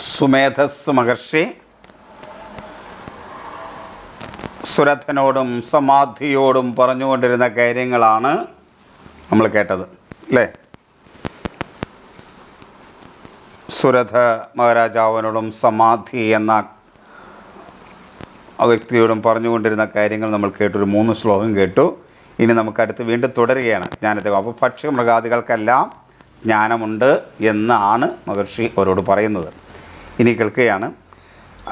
സുമേധസ് മഹർഷി. സുരഥനോടും സമാധിയോടും പറഞ്ഞുകൊണ്ടിരുന്ന കാര്യങ്ങളാണ് നമ്മൾ കേട്ടത് അല്ലേ? സുരഥ മഹാരാജാവിനോടും സമാധി എന്ന വ്യക്തിയോടും പറഞ്ഞുകൊണ്ടിരുന്ന കാര്യങ്ങൾ നമ്മൾ കേട്ടു. ഒരു മൂന്ന് ശ്ലോകം കേട്ടു. ഇനി നമുക്കടുത്ത് വീണ്ടും തുടരുകയാണ്. ജ്ഞാനത്തെ അപ്പോൾ പക്ഷി മൃഗാദികൾക്കെല്ലാം ജ്ഞാനമുണ്ട് എന്നാണ് മഹർഷി അവരോട് പറയുന്നത്. ഇനി കേൾക്കുകയാണ്.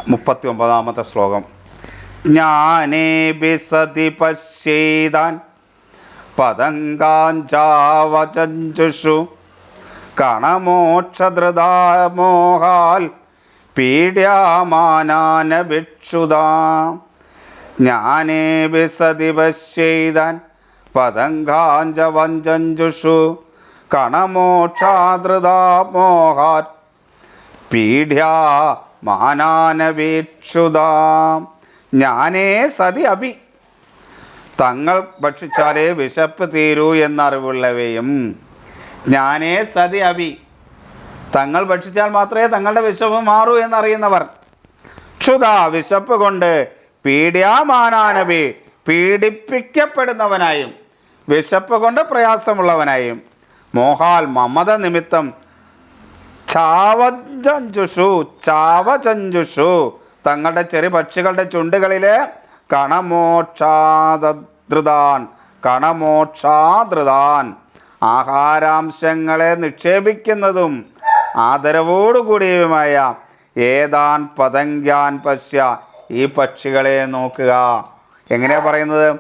മുപ്പത്തി ഒമ്പതാമത്തെ ശ്ലോകം. ജ്ഞാനേ ബിസതി പശ്യേതാൻ പതങ്കാഞ്ചാവചഞ്ചുഷു. കണമോക്ഷധൃതാമോഹാൽ പീഡ്യാമാനാനഭിക്ഷുതാ. ജ്ഞാനേ ബിസതി പശ്യേതാൻ പതങ്കാഞ്ചവഞ്ചഞ്ചുഷു. കണമോക്ഷാധൃതാമോഹാത് പീഡ്യാ മാനാനവീക്ഷുതാ. ഞാനേ സതി അഭി. തങ്ങൾ ഭക്ഷിച്ചാലേ വിശപ്പ് തീരൂ എന്നറിവുള്ളവയും. ഞാനേ സതി അഭി. തങ്ങൾ ഭക്ഷിച്ചാൽ മാത്രമേ തങ്ങളുടെ വിശപ്പ് മാറൂ എന്നറിയുന്നവർ. ക്ഷുത വിശപ്പ് കൊണ്ട് പീഡ്യാമാനാനവി പീഡിപ്പിക്കപ്പെടുന്നവനായും വിശപ്പ് കൊണ്ട് പ്രയാസമുള്ളവനായും. മോഹാൽ മമത നിമിത്തം ചാവചഞ്ചുഷു ചാവചഞ്ചുഷു തങ്ങളുടെ ചെറു പക്ഷികളുടെ ചുണ്ടുകളിലെ കണമോക്ഷാതൃതാൻ കണമോക്ഷാതൃതാൻ ആഹാരാംശങ്ങളെ നിക്ഷേപിക്കുന്നതും ആദരവോടുകൂടിയതുമായ ഏതാൻ പതങ്കാൻ പശ്യ ഈ പക്ഷികളെ നോക്കുക. എങ്ങനെയാ പറയുന്നത്?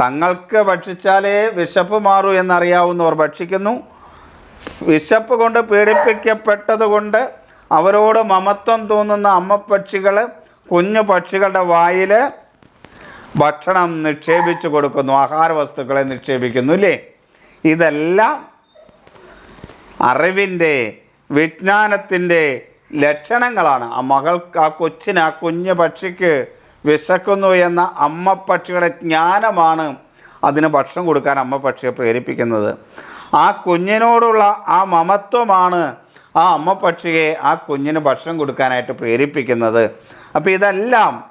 തങ്ങൾക്ക് ഭക്ഷിച്ചാലേ വിശപ്പ് മാറൂ എന്നറിയാവുന്നവർ ഭക്ഷിക്കുന്നു. വിശപ്പ് കൊണ്ട് പീഡിപ്പിക്കപ്പെട്ടത് കൊണ്ട് അവരോട് മമത്വം തോന്നുന്ന അമ്മ പക്ഷികൾ കുഞ്ഞു പക്ഷികളുടെ വായിൽ ഭക്ഷണം നിക്ഷേപിച്ചു കൊടുക്കുന്നു ആഹാര വസ്തുക്കളെ നിക്ഷേപിക്കുന്നു ഇല്ലേ ഇതെല്ലാം അറിവിന്റെ വിജ്ഞാനത്തിന്റെ ലക്ഷണങ്ങളാണ്. ആ മകൾക്ക് ആ കൊച്ചിന് ആ കുഞ്ഞു പക്ഷിക്ക് വിശക്കുന്നു എന്ന അമ്മ പക്ഷിയുടെ ജ്ഞാനമാണ് അതിന് ഭക്ഷണം കൊടുക്കാൻ അമ്മ പക്ഷിയെ പ്രേരിപ്പിക്കുന്നത്. ആ കുഞ്ഞിനോടുള്ള ആ മമത്വമാണ് ആ അമ്മ പക്ഷിയെ ആ കുഞ്ഞിന് ഭക്ഷണം കൊടുക്കാനായിട്ട് പ്രേരിപ്പിക്കുന്നത്. അപ്പോൾ ഇതെല്ലാം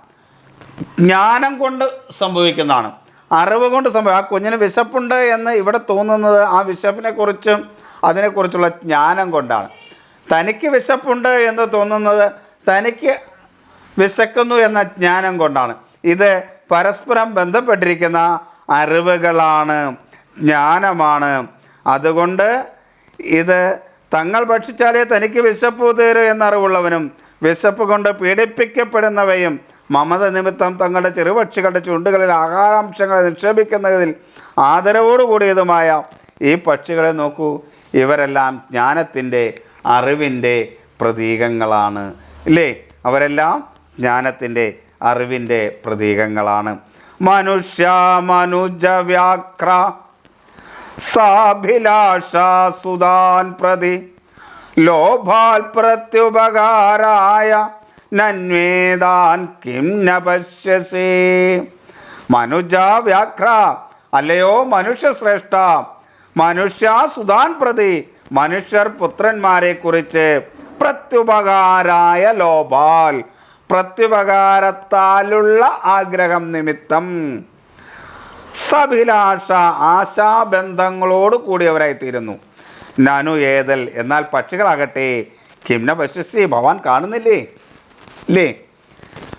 ജ്ഞാനം കൊണ്ട് സംഭവിക്കുന്നതാണ്. അറിവ് കൊണ്ട് സംഭവം ആ കുഞ്ഞിന് വിശപ്പുണ്ട് എന്ന് ഇവിടെ തോന്നുന്നത് ആ വിശപ്പിനെ കുറിച്ചും അതിനെക്കുറിച്ചുള്ള ജ്ഞാനം കൊണ്ടാണ്. തനിക്ക് വിശപ്പുണ്ട് എന്ന് തോന്നുന്നത് തനിക്ക് വിശക്കുന്നു എന്ന ജ്ഞാനം കൊണ്ടാണ്. ഇത് പരസ്പരം ബന്ധപ്പെട്ടിരിക്കുന്ന അറിവുകളാണ് ജ്ഞാനമാണ്. അതുകൊണ്ട് ഇത് തങ്ങൾ ഭക്ഷിച്ചാലേ തനിക്ക് വിശപ്പ് തീരൂ എന്നറിവുള്ളവനും വിശപ്പ് കൊണ്ട് പീഡിപ്പിക്കപ്പെടുന്നവയും മമത നിമിത്തം തങ്ങളുടെ ചെറുപക്ഷികളുടെ ചുണ്ടുകളിൽ ആഹാരാംശങ്ങളെ നിക്ഷേപിക്കുന്നതിൽ ആദരവോടുകൂടിയതുമായ ഈ പക്ഷികളെ നോക്കൂ. ഇവരെല്ലാം ജ്ഞാനത്തിന്റെ അറിവിന്റെ പ്രതീകങ്ങളാണ്. ഇല്ലേ? അവരെല്ലാം ജ്ഞാനത്തിന്റെ അറിവിന്റെ പ്രതീകങ്ങളാണ്. മനുഷ്യ മനുജ വ്യാഘ്ര സാഭിലാഷ സുതാൻ പ്രതി. ലോഭാൽ പ്രത്യുപകാരായ നന്വേദാൻ കിം ന പശ്യസി. മനുജ വ്യാഘ്ര അല്ലയോ മനുഷ്യശ്രേഷ്ഠ? മനുഷ്യ സുതാൻ പ്രതി മനുഷ്യർ പുത്രന്മാരെ കുറിച്ച് പ്രത്യുപകാരായ ലോഭാൽ പ്രത്യുപകാരത്താലുള്ള ആഗ്രഹം നിമിത്തം. സഭിലാഷ ആശാബന്ധങ്ങളോട് കൂടിയവരായിത്തീരുന്നു. നനു ഏതൽ എന്നാൽ പക്ഷികളാകട്ടെ കിംന പശുസി ഭവാൻ കാണുന്നില്ലേ? ഇല്ലേ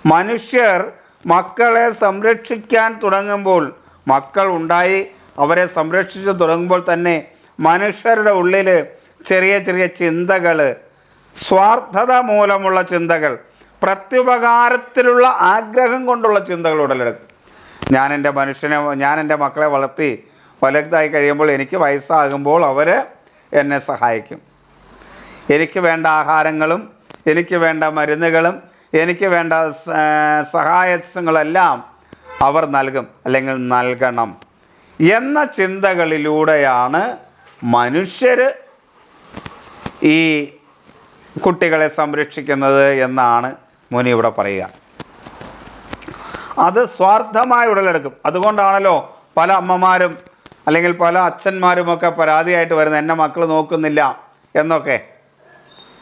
മനുഷ്യർ മക്കളെ സംരക്ഷിക്കാൻ തുടങ്ങുമ്പോൾ മക്കൾ ഉണ്ടായി അവരെ സംരക്ഷിച്ചു തുടങ്ങുമ്പോൾ തന്നെ മനുഷ്യരുടെ ഉള്ളിൽ ചെറിയ ചെറിയ ചിന്തകൾ സ്വാർത്ഥത മൂലമുള്ള ചിന്തകൾ പ്രത്യുപകാരത്തിലുള്ള ആഗ്രഹം കൊണ്ടുള്ള ചിന്തകൾ ഉടലെടുക്കും. ഞാൻ എന്റെ മനുഷ്യനെ ഞാൻ എന്റെ മക്കളെ വളർത്തി വലുതായി കഴിയുമ്പോൾ എനിക്ക് വയസ്സാകുമ്പോൾ അവർ എന്നെ സഹായിക്കും. എനിക്ക് വേണ്ട ആഹാരങ്ങളും എനിക്ക് വേണ്ട മരുന്നുകളും എനിക്ക് വേണ്ട സഹായങ്ങളെല്ലാം അവർ നൽകും അല്ലെങ്കിൽ നൽകണം എന്ന ചിന്തകളിലൂടെയാണ് മനുഷ്യർ ഈ കുട്ടികളെ സംരക്ഷിക്കുന്നത് എന്നാണ് മുനി ഇവിടെ പറയുക. അത് സ്വാർത്ഥമായി ഉടലെടുക്കും. അതുകൊണ്ടാണല്ലോ പല അമ്മമാരും അല്ലെങ്കിൽ പല അച്ഛന്മാരുമൊക്കെ പരാതിയായിട്ട് വരുന്നത് എന്റെ മക്കൾ നോക്കുന്നില്ല എന്നൊക്കെ.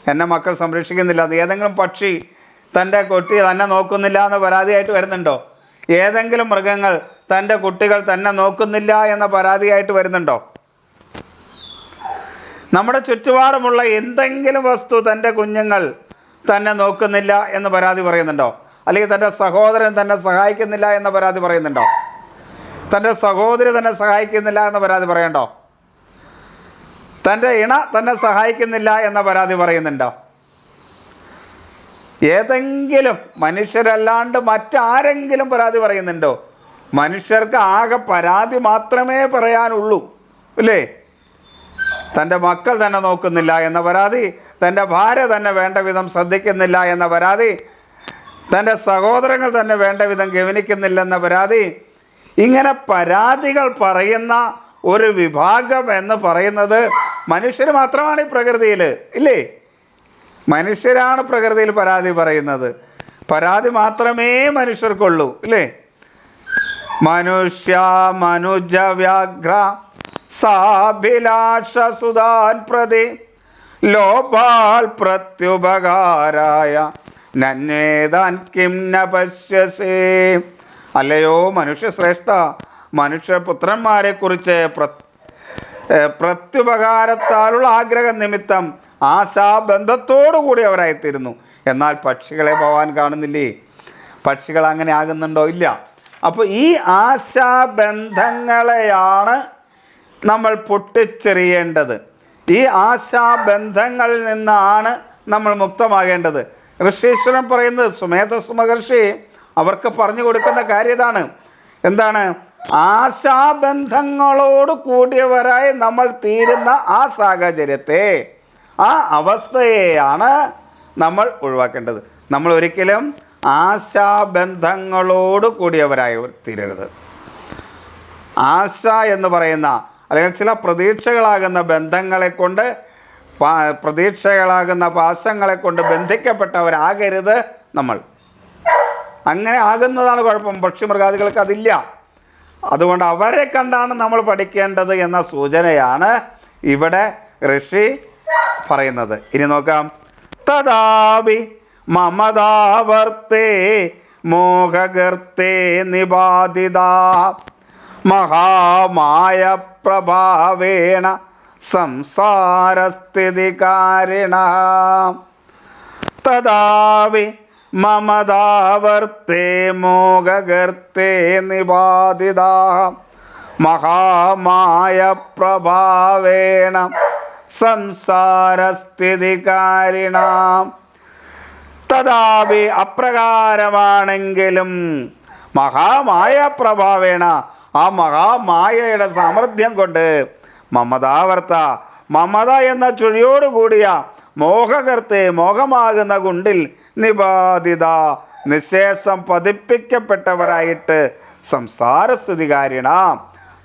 എന്നെ മക്കൾ സംരക്ഷിക്കുന്നില്ല എന്ന്. ഏതെങ്കിലും പക്ഷി തന്റെ കുട്ടി തന്നെ നോക്കുന്നില്ല എന്ന് പരാതിയായിട്ട് വരുന്നുണ്ടോ? ഏതെങ്കിലും മൃഗങ്ങൾ തന്റെ കുട്ടികൾ തന്നെ നോക്കുന്നില്ല എന്ന പരാതിയായിട്ട് വരുന്നുണ്ടോ? നമ്മുടെ ചുറ്റുപാടുമുള്ള എന്തെങ്കിലും വസ്തു തന്റെ കുഞ്ഞുങ്ങൾ തന്നെ നോക്കുന്നില്ല എന്ന് പരാതി പറയുന്നുണ്ടോ? അല്ലെങ്കിൽ തന്റെ സഹോദരൻ തന്നെ സഹായിക്കുന്നില്ല എന്ന പരാതി പറയുന്നുണ്ടോ? തന്റെ സഹോദരി തന്നെ സഹായിക്കുന്നില്ല എന്ന പരാതി പറയണ്ടോ തന്റെ ഇണ തന്നെ സഹായിക്കുന്നില്ല എന്ന പരാതി പറയുന്നുണ്ടോ? ഏതെങ്കിലും മനുഷ്യരല്ലാണ്ട് മറ്റാരെങ്കിലും പരാതി പറയുന്നുണ്ടോ? മനുഷ്യർക്ക് ആകെ പരാതി മാത്രമേ പറയാനുള്ളൂ അല്ലേ? തന്റെ മക്കൾ തന്നെ നോക്കുന്നില്ല എന്ന പരാതി തന്റെ ഭാര്യ തന്നെ വേണ്ട വിധം ശ്രദ്ധിക്കുന്നില്ല എന്ന പരാതി തന്റെ സഹോദരങ്ങൾ തന്നെ വേണ്ട വിധം ഗവനിക്കുന്നില്ലെന്ന പരാതി. ഇങ്ങനെ പരാതികൾ പറയുന്ന ഒരു വിഭാഗം എന്ന് പറയുന്നത് മനുഷ്യർ മാത്രമാണ് ഈ പ്രകൃതിയിൽ ഇല്ലേ? മനുഷ്യരാണ് പ്രകൃതിയിൽ പരാതി പറയുന്നത്. പരാതി മാത്രമേ മനുഷ്യർക്കുള്ളൂ ഇല്ലേ? മനുഷ്യ മനുജ വ്യാഘ്ര സാഭിലാഷസുതാൻ പ്രതി ലോപാൽ പ്രത്യുപകാരായ നന്വേദാൻ കിം ന പശ്യസേ. അല്ലയോ മനുഷ്യശ്രേഷ്ഠ മനുഷ്യപുത്രന്മാരെ കുറിച്ച് പ്ര പ്രത്യുപകാരത്താലുള്ള ആഗ്രഹ നിമിത്തം ആശാബന്ധത്തോടു കൂടി അവരായിത്തീരുന്നു. എന്നാൽ പക്ഷികളെ ഭഗവാൻ കാണുന്നില്ലേ? പക്ഷികൾ അങ്ങനെ ആകുന്നുണ്ടോ? ഇല്ല. അപ്പോൾ ഈ ആശാബന്ധങ്ങളെയാണ് നമ്മൾ പൊട്ടിച്ചെറിയേണ്ടത്. ഈ ആശാബന്ധങ്ങളിൽ നിന്നാണ് നമ്മൾ മുക്തമാകേണ്ടത്. ഋഷീശ്വരൻ പറയുന്നത് സുമേധസ് മഹർഷി അവർക്ക് പറഞ്ഞു കൊടുക്കുന്ന കാര്യം ഇതാണ്. എന്താണ്? ആശാബന്ധങ്ങളോട് കൂടിയവരായി നമ്മൾ തീരുന്ന ആ സാഹചര്യത്തെ ആ അവസ്ഥയെയാണ് നമ്മൾ ഒഴിവാക്കേണ്ടത്. നമ്മൾ ഒരിക്കലും ആശാബന്ധങ്ങളോട് കൂടിയവരായി തീരരുത്. ആശ എന്ന് പറയുന്ന അല്ലെങ്കിൽ ചില പ്രതീക്ഷകളാകുന്ന ബന്ധങ്ങളെ കൊണ്ട് പ്രതീക്ഷകളാകുന്ന പാശങ്ങളെ കൊണ്ട് ബന്ധിക്കപ്പെട്ടവരാകരുത് നമ്മൾ. അങ്ങനെ ആകുന്നതാണ് കുഴപ്പം. പക്ഷിമൃഗാദികൾക്ക് അതില്ല. അതുകൊണ്ട് അവരെ കണ്ടാണ് നമ്മൾ പഠിക്കേണ്ടത് എന്ന സൂചനയാണ് ഇവിടെ ഋഷി പറയുന്നത്. ഇനി നോക്കാം. തഥാപി മമതാവർത്തേ മോഹകർത്തേ നിബാധിത മഹാമായ പ്രഭാവേണ സംസാരസ്ഥിതികാരിണ. തദാവി മമതാവർത്തേ മോഹകർത്തേ നിവാദിത. മഹാമായ പ്രഭാവേണ സംസാരസ്ഥിതികാരിണ. തഥാപി അപ്രകാരമാണെങ്കിലും മഹാമായ പ്രഭാവേണ ആ മഹാമായയുടെ സാമർഥ്യം കൊണ്ട് മമതാവർത്ത മമത എന്ന ചുഴിയോടുകൂടിയ മോഹകർത്തെ മോഹമാകുന്ന ഗുണ്ടിൽ നിബാധിത. നിശേഷം പതിപ്പിക്കപ്പെട്ടവരായിട്ട് സംസാരസ്ഥിതി സംസാരസ്ഥിതികാരിണ.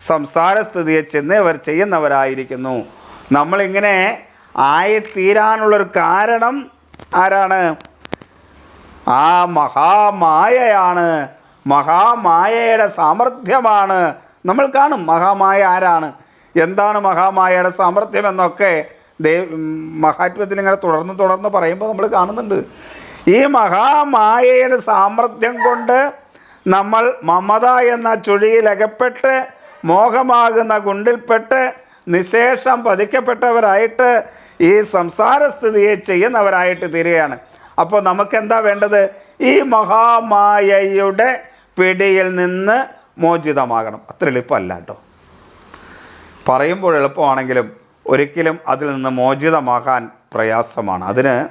സംസാരസ്ഥിതിയെ ചെന്നവർ ചെയ്യുന്നവരായിരിക്കുന്നു. നമ്മളിങ്ങനെ ആയിത്തീരാനുള്ളൊരു കാരണം ആരാണ്? ആ മഹാമായയാണ്. മഹാമായയുടെ സാമർഥ്യമാണ്. നമ്മൾ കാണും മഹാമായ ആരാണ്. എന്താണ് മഹാമായയുടെ സാമർഥ്യം എന്നൊക്കെ ദേവ് മഹാത്മ്യത്തിൽ ഇങ്ങനെ തുടർന്ന് തുടർന്ന് പറയുമ്പോൾ നമ്മൾ കാണുന്നുണ്ട്. ഈ മഹാമായയുടെ സാമർഥ്യം കൊണ്ട് നമ്മൾ മമത എന്ന ചുഴിയിലകപ്പെട്ട് മോഹമാകുന്ന ഗുണ്ടിൽപ്പെട്ട് നിശേഷം പതിക്കപ്പെട്ടവരായിട്ട് ഈ സംസാരസ്ഥിതിയെ ചെയ്യുന്നവരായിട്ട് തീരുകയാണ്. അപ്പോൾ നമുക്കെന്താ വേണ്ടത്? ഈ മഹാമായയുടെ പിടിയിൽ നിന്ന് മോചിതമാകണം. അത്ര എളുപ്പമല്ല കേട്ടോ. പറയുമ്പോൾ എളുപ്പമാണെങ്കിലും ഒരിക്കലും അതിൽ നിന്ന് മോചിതമാകാൻ പ്രയാസമാണ്. അതിന്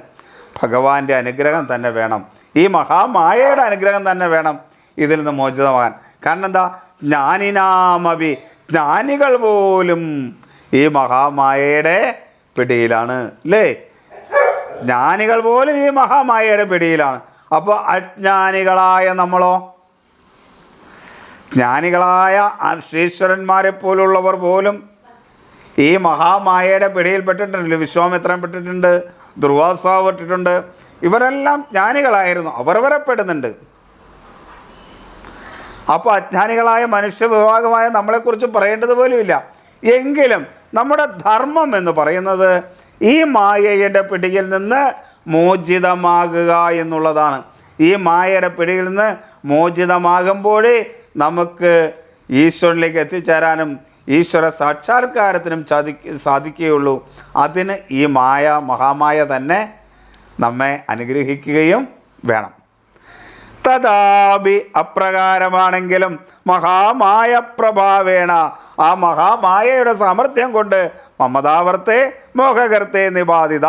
ഭഗവാന്റെ അനുഗ്രഹം തന്നെ വേണം. ഈ മഹാമായയുടെ അനുഗ്രഹം തന്നെ വേണം ഇതിൽ നിന്ന് മോചിതമാകാൻ. കാരണം എന്താ? ജ്ഞാനിനാമവി ജ്ഞാനികൾ പോലും ഈ മഹാമായയുടെ പിടിയിലാണ് അല്ലേ? ജ്ഞാനികൾ പോലും ഈ മഹാമായയുടെ പിടിയിലാണ്. അപ്പോൾ അജ്ഞാനികളായ നമ്മളോ ജ്ഞാനികളായ ശ്രീശ്വരന്മാരെ പോലുള്ളവർ പോലും ഈ മഹാമായയുടെ പിടിയിൽപ്പെട്ടിട്ടുണ്ട് വിശ്വാമിത്രൻ പെട്ടിട്ടുണ്ട് ദുർവാസാവ് പെട്ടിട്ടുണ്ട്. ഇവരെല്ലാം ജ്ഞാനികളായിരുന്നു അവരവരെ പെടുന്നുണ്ട് അപ്പോൾ അജ്ഞാനികളായ മനുഷ്യ വിഭാഗമായ നമ്മളെക്കുറിച്ച് പറയേണ്ടത് പോലുമില്ല. എങ്കിലും നമ്മുടെ ധർമ്മം എന്ന് പറയുന്നത് ഈ മായയുടെ പിടിയിൽ നിന്ന് മോചിതമാകുക എന്നുള്ളതാണ്. ഈ മായയുടെ പിടിയിൽ നിന്ന് മോചിതമാകുമ്പോഴേ നമുക്ക് ഈശ്വരനിലേക്ക് എത്തിച്ചേരാനും ഈശ്വര സാക്ഷാത്കാരത്തിനും സാധിക്ക സാധിക്കുകയുള്ളൂ. അതിന് ഈ മായ മഹാമായ തന്നെ നമ്മെ അനുഗ്രഹിക്കുകയും വേണം. തഥാപി അപ്രകാരമാണെങ്കിലും മഹാമായ പ്രഭാവേണ ആ മഹാമായയുടെ സാമർഥ്യം കൊണ്ട് മമതാവർത്തെ മോഹകർത്തെ നിബാധിത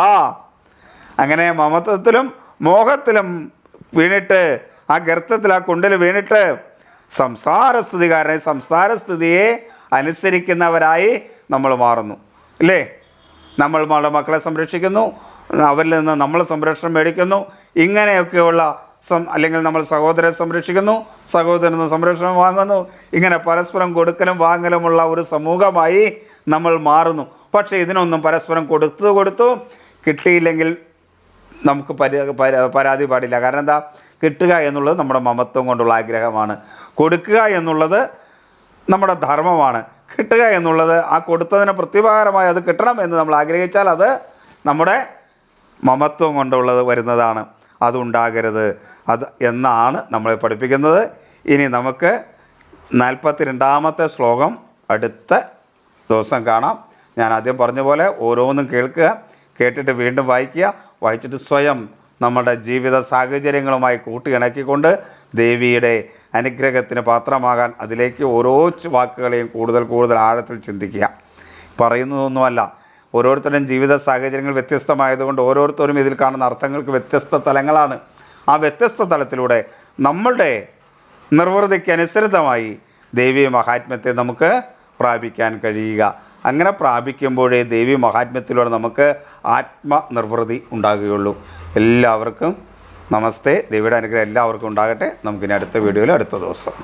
അങ്ങനെ മമത്വത്തിലും മോഹത്തിലും വീണിട്ട് ആ ഗർത്തത്തിൽ ആ കുണ്ടിൽ വീണിട്ട് സംസാരസ്ഥിതികാരനെ സംസാരസ്ഥിതിയെ അനുസരിക്കുന്നവരായി നമ്മൾ മാറുന്നു. അല്ലേ നമ്മൾ നമ്മുടെ മക്കളെ സംരക്ഷിക്കുന്നു അവരിൽ നിന്ന് നമ്മൾ സംരക്ഷണം മേടിക്കുന്നു ഇങ്ങനെയൊക്കെയുള്ള സം അല്ലെങ്കിൽ നമ്മൾ സഹോദരനെ സംരക്ഷിക്കുന്നു സഹോദരൻ സംരക്ഷണം വാങ്ങുന്നു ഇങ്ങനെ പരസ്പരം കൊടുക്കലും വാങ്ങലുമുള്ള ഒരു സമൂഹമായി നമ്മൾ മാറുന്നു. പക്ഷേ ഇതിനൊന്നും പരസ്പരം കൊടുത്തു കൊടുത്തു കിട്ടിയില്ലെങ്കിൽ നമുക്ക് പരി പര- പരാതി പാടില്ല. കാരണം എന്താ? കിട്ടുക എന്നുള്ളത് നമ്മുടെ മമത്വം കൊണ്ടുള്ള ആഗ്രഹമാണ്. കൊടുക്കുക എന്നുള്ളത് നമ്മുടെ ധർമ്മമാണ്. കിട്ടുക എന്നുള്ളത് ആ കൊടുത്തതിന് പ്രത്യുപകാരമായി അത് കിട്ടണം എന്ന് നമ്മൾ ആഗ്രഹിച്ചാൽ അത് നമ്മുടെ മമത്വം കൊണ്ടുള്ളത് വരുന്നതാണ്. അതുണ്ടാകരുത് അത് എന്നാണ് നമ്മളെ പഠിപ്പിക്കുന്നത്. ഇനി നമുക്ക് നാൽപ്പത്തി രണ്ടാമത്തെ ശ്ലോകം അടുത്ത ദിവസം കാണാം. ഞാൻ ആദ്യം പറഞ്ഞ പോലെ ഓരോന്നും കേൾക്കുക. കേട്ടിട്ട് വീണ്ടും വായിക്കുക. വായിച്ചിട്ട് സ്വയം നമ്മുടെ ജീവിത സാഹചര്യങ്ങളുമായി കൂട്ടിയിണക്കിക്കൊണ്ട് ദേവിയുടെ അനുഗ്രഹത്തിന് പാത്രമാകാൻ അതിലേക്ക് ഓരോ വാക്കുകളെയും കൂടുതൽ കൂടുതൽ ആഴത്തിൽ ചിന്തിക്കുക. പറയുന്നതൊന്നുമല്ല. ഓരോരുത്തരുടെയും ജീവിത സാഹചര്യങ്ങൾ വ്യത്യസ്തമായതുകൊണ്ട് ഓരോരുത്തരും ഇതിൽ കാണുന്ന അർത്ഥങ്ങൾക്ക് വ്യത്യസ്ത തലങ്ങളാണ്. ആ വ്യത്യസ്ത തലത്തിലൂടെ നമ്മളുടെ നിർവൃതിക്കനുസൃതമായി ദേവീയ ദേവീ മഹാത്മ്യത്തെ നമുക്ക് പ്രാപിക്കാൻ കഴിയുക. അങ്ങനെ പ്രാപിക്കുമ്പോഴേ ദേവി മഹാത്മ്യത്തിലൂടെ നമുക്ക് ആത്മനിർവൃതി ഉണ്ടാകുകയുള്ളൂ. എല്ലാവർക്കും നമസ്തേ. ദേവിയുടെ അനുഗ്രഹം എല്ലാവർക്കും ഉണ്ടാകട്ടെ. നമുക്കിനി അടുത്ത വീഡിയോയിൽ അടുത്ത ദിവസം.